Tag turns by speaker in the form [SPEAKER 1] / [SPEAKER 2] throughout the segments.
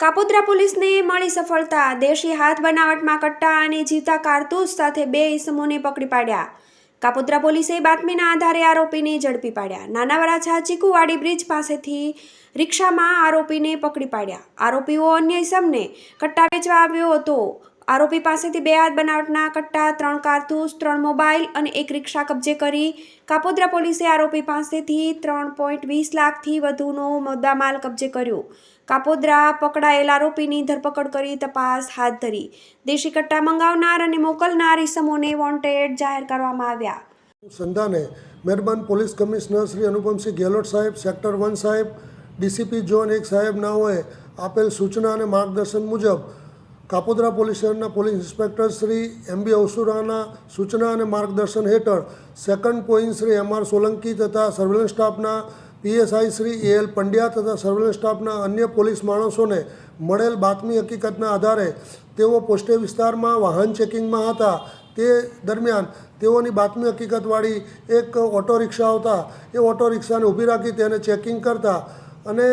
[SPEAKER 1] કાપોદ્રા પોલીસને મળી સફળતા. દેશી હાથ બનાવટમાં કટ્ટા અને જીવતા કારતૂસ સાથે બે ઇસમોને પકડી પાડ્યા. કાપોદ્રા પોલીસે બાતમીના આધારે આરોપીને ઝડપી પાડ્યા. નાના વરાછા ચીકુવાડી બ્રિજ પાસેથી રિક્ષામાં આરોપીને પકડી પાડ્યા. આરોપીઓ અન્ય ઇસમને કટ્ટા વેચવા આવ્યો હતો. આરોપી પાસેથી બે હાથ બનાવટના કટ્ટા, ત્રણ કારતૂસ, ત્રણ મોબાઈલ અને એક રિક્ષા કબજે કરી કાપોદ્રા પોલીસે આરોપી પાસેથી ત્રણ પોઈન્ટ વીસ લાખથી વધુનો મુદ્દામાલ કબજે કર્યો. કાપોદ્રા પકડાયેલ આરોપીની ધરપકડ કરી તપાસ હાથ ધરી. દેશી કટ્ટા મંગાવનાર અને મોકલનાર ઇસમોને વોન્ટેડ જાહેર કરવામાં આવ્યા.
[SPEAKER 2] સંધાને મહેરબાન પોલીસ કમિશનર શ્રી અનુપમસિંહ ગેહલોત સાહેબ, સેક્ટર વન સાહેબ, ડીસીપી ઝોન એક સાહેબ નાઓએ આપેલ સૂચના અને માર્ગદર્શન મુજબ કાપોદ્રા પોલીસ સ્ટેશનના police inspector Shri M B અવસુરાના સૂચના અને માર્ગદર્શન હેઠળ second point Shri M R Solanki તથા સર્વેલન્સ સ્ટાફના PSI Shri A L Pandya તથા સર્વેલન્સ સ્ટાફના અન્ય પોલીસ માણસોને મળેલ બાતમી હકીકતના આધારે તેઓ પોસ્ટે વિસ્તારમાં વાહન ચેકિંગમાં હતા. તે દરમિયાન તેઓની બાતમી હકીકતવાળી એક ઓટો રિક્ષા આવતા એ ઓટો રિક્ષાને ઊભી રાખી તેને ચેકિંગ કરતા અને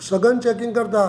[SPEAKER 2] સઘન ચેકિંગ કરતા